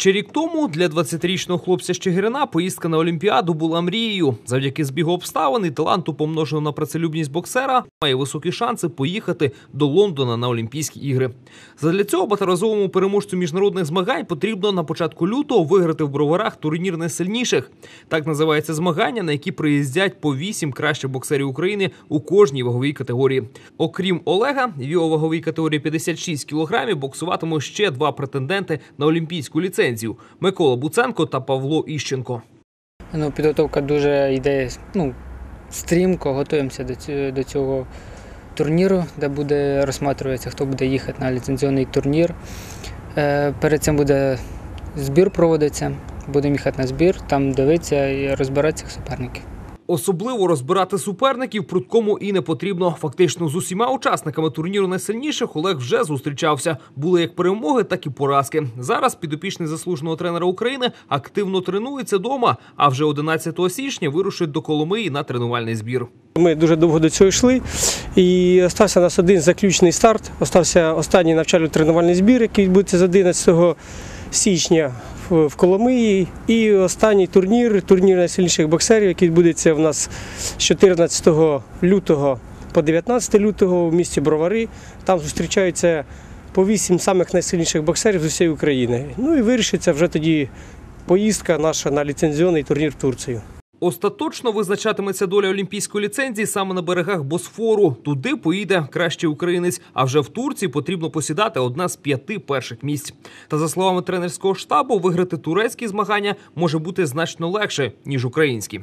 Ще рік тому для 20-річного хлопця з Чигирина поїздка на Олімпіаду була мрією. Завдяки збігу обставин і таланту, помноженого на працелюбність боксера, має високі шанси поїхати до Лондона на Олімпійські ігри. Задля цього багаторазовому переможцю міжнародних змагань потрібно на початку лютого виграти в броварах турнір найсильніших. Так називається змагання, на які приїздять по вісім кращих боксерів України у кожній ваговій категорії. Окрім Олега, в його ваговій категорії 56 кілограмів боксуватимуть ще два претенденти на олімпійську ліцензію: Микола Буценко та Павло Іщенко. Ну, підготовка дуже йде ну, стрімко, готуємося до цього, до цього турніру, де буде розсматриватися, хто буде їхати на ліцензійний турнір. Е, перед цим буде збір проводиться, будемо їхати на збір, там дивитися і розбиратися суперників. Особливо розбирати суперників пруткому і не потрібно. Фактично з усіма учасниками турніру найсильніших Олег вже зустрічався. Були як перемоги, так і поразки. Зараз підопічний заслуженого тренера України активно тренується дома. А вже 11 січня вирушить до Коломиї на тренувальний збір. Ми дуже довго до цього йшли, і остався у нас один заключний старт. Остався останній навчально-тренувальний збір, який відбудеться з 11 січня в в Коломиї. І останній турнір, турнір найсильніших боксерів, який відбудеться в нас з 14 лютого по 19 лютого в місті Бровари. Там зустрічаються по вісім самих найсильніших боксерів з усієї України. Ну і вирішиться вже тоді поїздка наша на ліцензіонний турнір в Турцію. Остаточно визначатиметься доля олімпійської ліцензії саме на берегах Босфору. Туди поїде кращий українець. А вже в Турції потрібно посідати одна з п'яти перших місць. Та за словами тренерського штабу, виграти турецькі змагання може бути значно легше ніж українські.